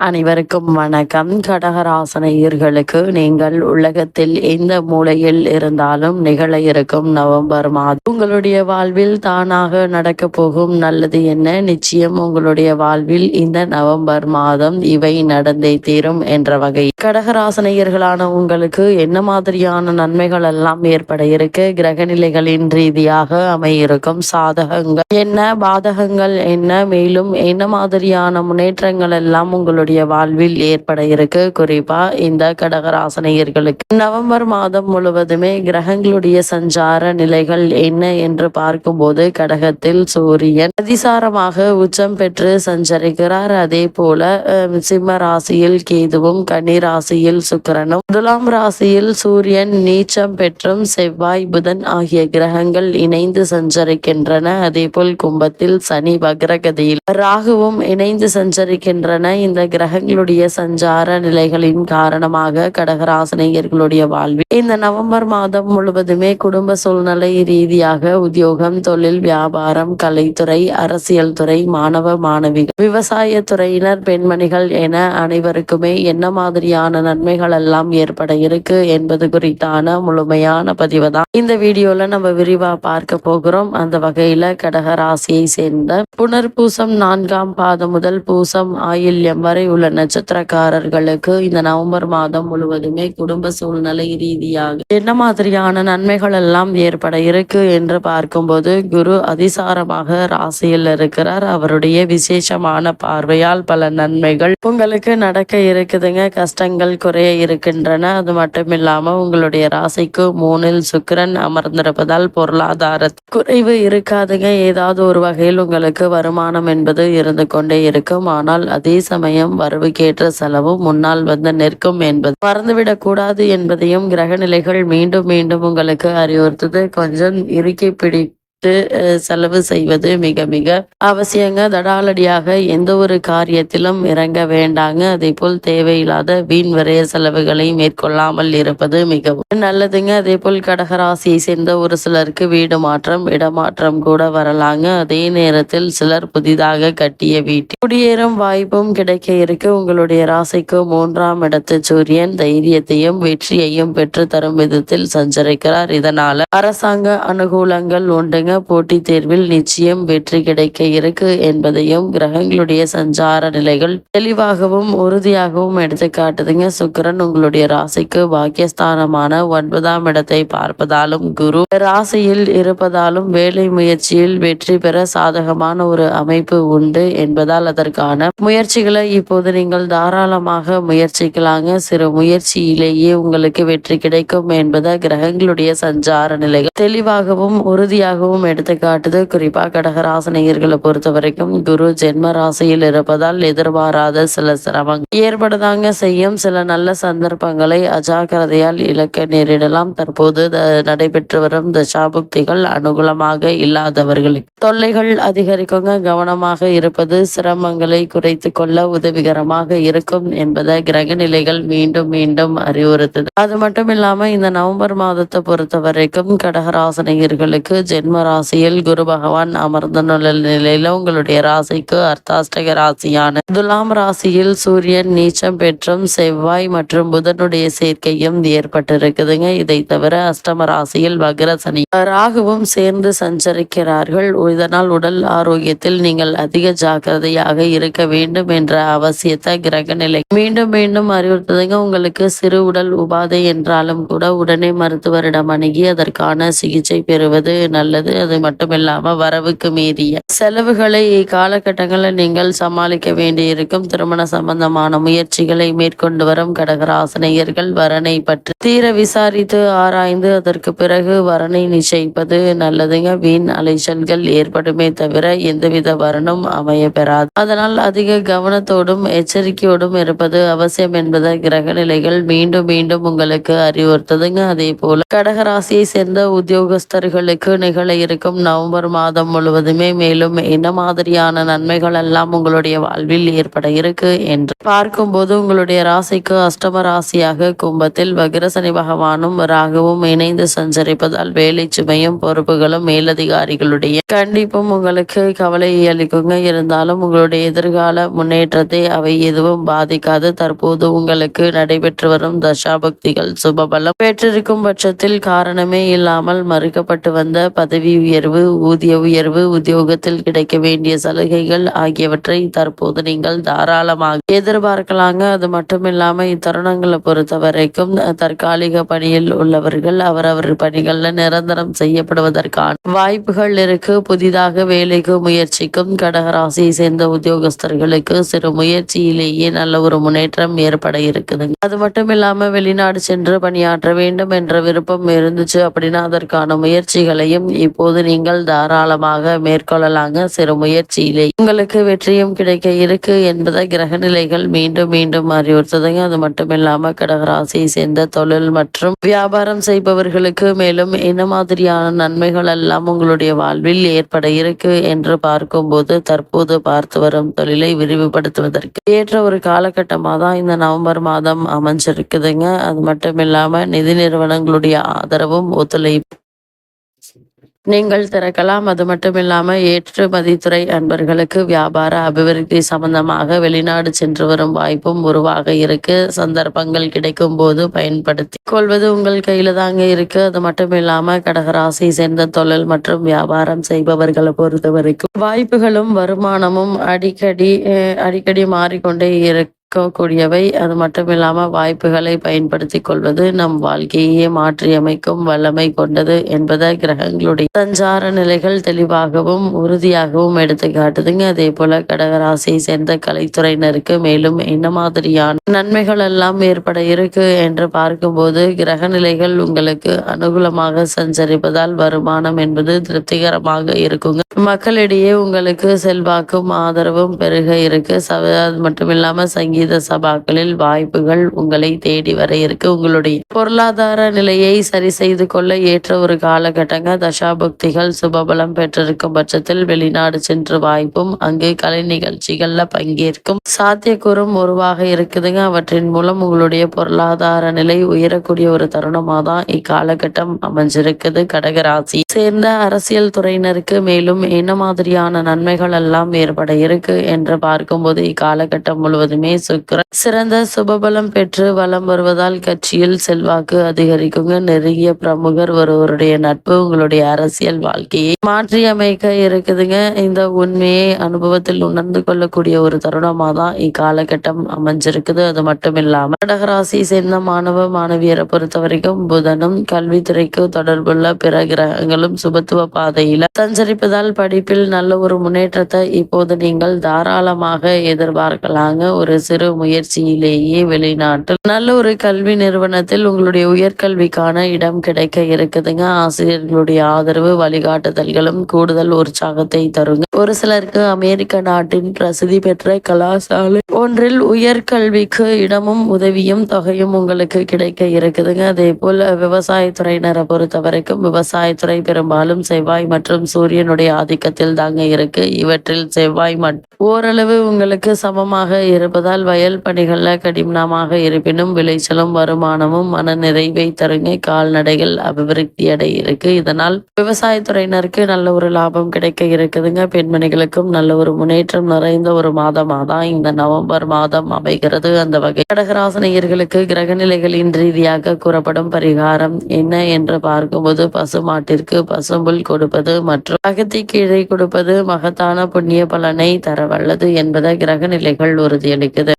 அனைவருக்கும் வணக்கம். கடகராசனையர்களுக்கு நீங்கள் உலகத்தில் எந்த மூலையில் இருந்தாலும் நிகழ இருக்கும் நவம்பர் மாதம். உங்களுடைய வாழ்வில் தானாக நடக்க போகும் நல்லது என்ன? நிச்சயம் உங்களுடைய வாழ்வில் இந்த நவம்பர் மாதம் இவை நடந்தே தீரும் என்ற வகை. கடகராசனையர்களான உங்களுக்கு என்ன மாதிரியான நன்மைகள் எல்லாம் ஏற்பட இருக்கு? கிரகநிலைகளின் ரீதியாக அமையிருக்கும் சாதகங்கள் என்ன? பாதகங்கள் என்ன? மேலும் என்ன மாதிரியான முன்னேற்றங்கள் எல்லாம் உங்களுடைய வாழ்வில் ஏற்பட இருக்கு. குறிப்பா இந்த கடகராசனையர்களுக்கு. நவம்பர் மாதம் முழுவதுமே கிரகங்களுடைய சஞ்சார நிலைகள் என்ன என்று பார்க்கும்போது கடகத்தில் சூரியன் அதிசாரமாக உச்சம் பெற்று சஞ்சரிக்கிறார். அதே போல சிம்ம ராசியில் கேதுவும் கன்னி ராசியில் சுக்கிரனும். துலாம் ராசியில் சூரியன் நீச்சம் பெற்றும் செவ்வாய் புதன் ஆகிய கிரகங்கள் இணைந்து சஞ்சரிக்கின்றன. அதே போல் கும்பத்தில் சனி வக்ரகதியில் ராகுவும் இணைந்து சஞ்சரிக்கின்றன. இந்த கிரகங்களுடைய சஞ்சார நிலைகளின் காரணமாக கடகராசனையர்களுடைய வாழ்வில் இந்த நவம்பர் மாதம் முழுவதுமே குடும்ப சூழ்நிலை ரீதியாக உத்தியோகம் தொழில் வியாபாரம் கலைத்துறை அரசியல் துறை மாணவ மாணவிகள் விவசாய துறையினர் பெண்மணிகள் என அனைவருக்குமே என்ன மாதிரியான நன்மைகள் எல்லாம் ஏற்பட இருக்கு என்பது குறித்தான முழுமையான பதிவு தான். இந்த வீடியோல நம்ம விரிவா பார்க்க போகிறோம். அந்த வகையில கடக ராசியை சேர்ந்த புனர்பூசம் நான்காம் பாதம் முதல் பூசம் ஆயில்யம் வரை உள்ள நட்சத்திரக்காரர்களுக்கு இந்த நவம்பர் மாதம் முழுவதுமே குடும்ப சூழ்நிலை ரீதியாக என்ன மாதிரியான நன்மைகள் எல்லாம் ஏற்பட இருக்கு என்று பார்க்கும்போது குரு அதிசாரமாக ராசியில் இருக்கிறார். அவருடைய விசேஷமான பார்வையால் பல நன்மைகள் உங்களுக்கு நடக்க இருக்குதுங்க. கஷ்டங்கள் குறைய இருக்கின்றன. அது மட்டும் இல்லாம உங்களுடைய ராசிக்கு மூணில் சுக்கிரன் அமர்ந்திருப்பதால் பொருளாதார குறைவு இருக்காதுங்க. ஏதாவது ஒரு வகையில் உங்களுக்கு வருமானம் என்பது இருந்து கொண்டே இருக்கும். ஆனால் அதே சமயம் வரவுக்கேற்ற செலவும் முன்னால் வந்து நிற்கும் என்பது. மறந்துவிடக் கூடாது என்பதையும் கிரகநிலைகள் மீண்டும் மீண்டும் உங்களுக்கு அறிவுறுத்தது. கொஞ்சம் இறுக்கி பிடி அஹ், செலவு செய்வது மிக மிக அவசியங்க. தடாலடியாக எந்த ஒரு காரியத்திலும் இறங்க வேண்டாங்க. அதே போல் தேவையில்லாத வீண் வரைய செலவுகளை மேற்கொள்ளாமல் இருப்பது மிகவும் நல்லதுங்க. அதே போல் கடகராசியை சேர்ந்த ஒரு சிலருக்கு வீடு மாற்றம் இடமாற்றம் கூட வரலாங்க. அதே நேரத்தில் சிலர் புதிதாக கட்டிய வீட்டில் குடியேறும் வாய்ப்பும் கிடைக்க இருக்கு. உங்களுடைய ராசிக்கு மூன்றாம் இடத்து சூரியன் தைரியத்தையும் வெற்றியையும் பெற்று தரும் விதத்தில் சஞ்சரிக்கிறார். இதனால அரசாங்க அனுகூலங்கள் உண்டுங்க. போட்டித் தேர்வில் நிச்சயம் வெற்றி கிடைக்க இருக்கு என்பதையும் கிரகங்களுடைய சஞ்சார நிலைகள் தெளிவாகவும் உறுதியாகவும் எடுத்து காட்டுதுங்க சுக்கிரன் உங்களுடைய ராசிக்கு பாக்கியஸ்தானமான ஒன்பதாம் இடத்தை பார்ப்பதாலும் குரு ராசியில் இருப்பதாலும் வேலை முயற்சியில் வெற்றி பெற சாதகமான ஒரு அமைப்பு உண்டு என்பதால் அதற்கான முயற்சிகளை இப்போது நீங்கள் தாராளமாக முயற்சிக்கலாங்க. சிறு முயற்சியிலேயே உங்களுக்கு வெற்றி கிடைக்கும் என்பதை கிரகங்களுடைய சஞ்சார நிலைகள் தெளிவாகவும் உறுதியாகவும் எடுத்து காட்டுது குறிப்பா கடகராசனையர்களை பொறுத்த வரைக்கும் குரு ஜென்ம ராசியில் இருப்பதால் எதிர்பாராத சில சிரமங்கள் ஏற்படுதாங்க செய்யும். சில நல்ல சந்தர்ப்பங்களை அஜாக்கிரதையால் இழக்க நேரிடலாம். தற்போது நடைபெற்று வரும் தசாபுக்திகள் அனுகூலமாக இல்லாதவர்களுக்கு. தொல்லைகள் அதிகரிக்குங்க. கவனமாக இருப்பது சிரமங்களை குறைத்து கொள்ள உதவிகரமாக இருக்கும் என்பதை கிரக நிலைகள் மீண்டும் மீண்டும் அறிவுறுத்துது. அது மட்டும் இல்லாம இந்த நவம்பர் மாதத்தை பொறுத்த வரைக்கும் கடகராசனையர்களுக்கு ஜென்மரா ராசியில் குரு பகவான் அமர்ந்துள்ள நிலையில உங்களுடைய ராசிக்கு அர்த்தாஷ்டக ராசியான துலாம் ராசியில் சூரியன் நீச்சம் பெற்றும் செவ்வாய் மற்றும் புதனுடைய சேர்க்கையும் ஏற்பட்டிருக்குதுங்க. இதை தவிர அஷ்டம ராசியில் வக்ர சனி ராகுவும் சேர்ந்து சஞ்சரிக்கிறார்கள். இதனால் உடல் ஆரோக்கியத்தில் நீங்கள் அதிக ஜாக்கிரதையாக இருக்க வேண்டும் என்ற அவசியத்தை கிரக நிலை மீண்டும் மீண்டும் அறிவுறுத்துதுங்க. உங்களுக்கு சிறு உடல் உபாதை என்றாலும் கூட உடனே மருத்துவரிடம் அணுகி அதற்கான சிகிச்சை பெறுவது நல்லது. அது மட்டும் இல்லாம வரவுக்கு மீறிய செலவுகளை இக்காலகட்டங்களில் நீங்கள் சமாளிக்க வேண்டியிருக்கும். திருமண சம்பந்தமான முயற்சிகளை மேற்கொண்டு வரும் கடகராசனையர்கள் வரனை பற்றி தீர விசாரித்து ஆராய்ந்து அதற்கு பிறகு வரனை நிச்சயிப்பது நல்லதுங்க. வீண் அலைச்சல்கள் ஏற்படுமே தவிர எந்தவித வரனும் அமைய பெறாது. அதனால் அதிக கவனத்தோடும் எச்சரிக்கையோடும் இருப்பது அவசியம் என்பதை கிரக நிலைகள் மீண்டும் மீண்டும் உங்களுக்கு அறிவுறுத்துதுங்க. அதே போல கடகராசியை சேர்ந்த உத்தியோகஸ்தர்களுக்கு நிகழ இருக்கும். நவம்பர் மாதம் முழுவதுமே மேலும் என்ன மாதிரியான நன்மைகள் எல்லாம் உங்களுடைய வாழ்வில் ஏற்பட இருக்கு என்று பார்க்கும்போது உங்களுடைய ராசிக்கு அஷ்டம ராசியாக கும்பத்தில் வக்ரசனி பகவானும் ராகுவும் இணைந்து சஞ்சரிப்பதால் வேலை சுமையும் பொறுப்புகளும் மேலதிகாரிகளுடைய கண்டிப்பும் உங்களுக்கு கவலை அளிக்குங்க. இருந்தாலும் உங்களுடைய எதிர்கால முன்னேற்றத்தை அவை எதுவும் பாதிக்காது. தற்போது உங்களுக்கு நடைபெற்று வரும் தசாபக்திகள் சுபபலம் பெற்றிருக்கும் பட்சத்தில் காரணமே இல்லாமல் மறுக்கப்பட்டு வந்த பதவி உயர்வு ஊதிய உயர்வு உத்தியோகத்தில் கிடைக்க வேண்டிய சலுகைகள் ஆகியவற்றை தற்போது நீங்கள் தாராளமாக எதிர்பார்க்கலாங்க. அது மட்டும் இல்லாம இத்தருணங்களை பொறுத்த வரைக்கும் தற்காலிக பணியில் உள்ளவர்கள் அவரவர் பணிகள்ல நிரந்தரம் செய்யப்படுவதற்கான வாய்ப்புகள் இருக்கு. புதிதாக வேலைக்கு முயற்சிக்கும் கடகராசியை சேர்ந்த உத்தியோகஸ்தர்களுக்கு சிறு முயற்சியிலேயே நல்ல ஒரு முன்னேற்றம் ஏற்பட இருக்குதுங்க. அது மட்டும் இல்லாம வெளிநாடு சென்று பணியாற்ற வேண்டும் என்ற விருப்பம் இருந்துச்சு அப்படின்னா அதற்கான முயற்சிகளையும் போது நீங்கள் தாராளமாக மேற்கொள்ளலாங்க. சிறு முயற்சியிலே. உங்களுக்கு வெற்றியும் கிடைக்க இருக்கு என்பதை கிரக நிலைகள் மீண்டும் மீண்டும் அறிவுறுத்துதுங்க. அது மட்டும் இல்லாம கடகராசியை சேர்ந்த தொழில் மற்றும் வியாபாரம் செய்பவர்களுக்கு மேலும் என்ன மாதிரியான நன்மைகள் எல்லாம் உங்களுடைய வாழ்வில் ஏற்பட இருக்கு என்று பார்க்கும்போது தற்போது பார்த்து வரும் தொழிலை விரிவுபடுத்துவதற்கு ஏற்ற ஒரு காலகட்டமாக தான் இந்த நவம்பர் மாதம் அமைஞ்சிருக்குதுங்க. அது மட்டும் இல்லாம நிதி நிறுவனங்களுடைய ஆதரவும் ஒத்துழைப்பு நீங்கள் திறக்கலாம். அது மட்டும் இல்லாம ஏற்றுமதித்துறை அன்பர்களுக்கு வியாபார அபிவிருத்தி சம்பந்தமாக வெளிநாடு சென்று வரும் வாய்ப்பும் உருவாக இருக்கு. சந்தர்ப்பங்கள் கிடைக்கும் போது பயன்படுத்தி கொள்வது உங்கள் கையில தாங்க இருக்கு. அது மட்டும் இல்லாம கடகராசி சேர்ந்த தொழில் மற்றும் வியாபாரம் செய்பவர்களை பொறுத்த வரைக்கும் வாய்ப்புகளும் வருமானமும் அடிக்கடி அடிக்கடி மாறிக்கொண்டே இருக்கு. இருக்கக்கூடியவை. அது மட்டுமில்லாமல் வாய்ப்புகளை பயன்படுத்தி கொள்வது நம் வாழ்க்கையே மாற்றியமைக்கும் வல்லமை கொண்டது என்பதை கிரகங்களுடைய சஞ்சார நிலைகள் தெளிவாகவும் உறுதியாகவும் எடுத்து காட்டுதுங்க. அதே போல கடகராசியை சேர்ந்த கலைத்துறையினருக்கு மேலும் என்ன மாதிரியான நன்மைகள் எல்லாம் ஏற்பட இருக்கு என்று பார்க்கும்போது கிரக நிலைகள் உங்களுக்கு அனுகூலமாக சஞ்சரிப்பதால் வருமானம் என்பது திருப்திகரமாக இருக்குங்க. மக்களிடையே உங்களுக்கு செல்வாக்கும் ஆதரவும் பெருக இருக்கு. சப அது மட்டும் இல்லாம சங்கீத சபாக்களில் வாய்ப்புகள் உங்களை தேடி வர இருக்கு. உங்களுடைய பொருளாதார நிலையை சரி செய்து கொள்ள ஏற்ற ஒரு காலகட்டங்க. தசாபக்திகள் சுபபலம் பெற்றிருக்கும் பட்சத்தில் வெளிநாடு சென்று வாய்ப்பும் அங்கு கலை நிகழ்ச்சிகள்ல பங்கேற்கும் சாத்தியக்கூறும் உருவாக இருக்குதுங்க. அவற்றின் மூலம் உங்களுடைய பொருளாதார நிலை உயரக்கூடிய ஒரு தருணமாக தான் இக்காலகட்டம் அமைஞ்சிருக்குது. கடகராசி சேர்ந்த அரசியல் துறையினருக்கு மேலும் என்ன மாதிரியான நன்மைகள் எல்லாம் ஏற்பட இருக்கு என்று பார்க்கும்போது இக்காலகட்டம் முழுவதுமே சுக்கிரன் சிறந்த சுபபலம் பெற்று வலம் வருவதால் கட்சியில் செல்வாக்கு அதிகரிக்குங்க. நெருங்கிய பிரமுகர் ஒருவருடைய நட்பு உங்களுடைய அரசியல் வாழ்க்கையை மாற்றி அமைக்க இருக்குதுங்க. இந்த உண்மையை அனுபவத்தில் உணர்ந்து கொள்ளக்கூடிய ஒரு தருணமா தான் இக்காலகட்டம் அமைஞ்சிருக்குது. அது மட்டும் இல்லாம கடகராசி சேர்ந்த மாணவ மாணவியரை பொறுத்த வரைக்கும் புதனும் கல்வித்துறைக்கு தொடர்புள்ள பிற கிரகங்களும் சுபத்துவ பாதையில சஞ்சரிப்பதால் படிப்பில் நல்ல ஒரு முன்னேற்றத்தை இப்போது நீங்கள் தாராளமாக எதிர்பார்க்கலாங்க. ஒரு சிறு முயற்சியிலேயே வெளிநாட்டில். நல்ல ஒரு கல்வி நிறுவனத்தில் உங்களுடைய உயர்கல்விக்கான இடம் கிடைக்க இருக்குதுங்க. ஆசிரியர்களுடைய ஆதரவு வழிகாட்டுதல்களும் கூடுதல் உற்சாகத்தை தருங்க. ஒரு சிலருக்கு அமெரிக்க நாட்டின் பிரசித்தி பெற்ற கலாசாலை ஒன்றில் உயர்கல்விக்கு இடமும் உதவியும் தொகையும் உங்களுக்கு கிடைக்க இருக்குதுங்க. அதே போல விவசாயத்துறையினரை பொறுத்த வரைக்கும் விவசாயத்துறை பெரும்பாலும் செவ்வாய் மற்றும் சூரியனுடைய ஆதிக்கத்தில் தாங்க இருக்கு. இவற்றில் செவ்வாய் மற்றும் ஓரளவு உங்களுக்கு சமமாக இருப்பதால் வயல் பணிகள்ல கடினமாக இருப்பினும் விளைச்சலும் வருமானமும் மன நிறைவை தருங்க. கால்நடைகள் அபிவிருத்தி அடைய இருக்கு இதனால் விவசாயத்துறையினருக்கு நல்ல ஒரு லாபம் கிடைக்க இருக்குதுங்க. பெண்மணிகளுக்கும் நல்ல ஒரு முன்னேற்றம் நிறைந்த ஒரு மாதமாதான் இந்த நவம்பர் மாதம் அமைகிறது. அந்த வகை கடகராசனையர்களுக்கு கிரகநிலைகளின் ரீதியாக கூறப்படும் பரிகாரம் என்ன என்று பார்க்கும்போது பசுமாட்டிற்கு பசும்புல் கொடுப்பது மற்றும் அகத்தி கீழே கொடுப்பது மகத்தான புண்ணிய பலனை தர வல்லது என்பதை கிரகநிலைகள் உறுதியளிக்குது.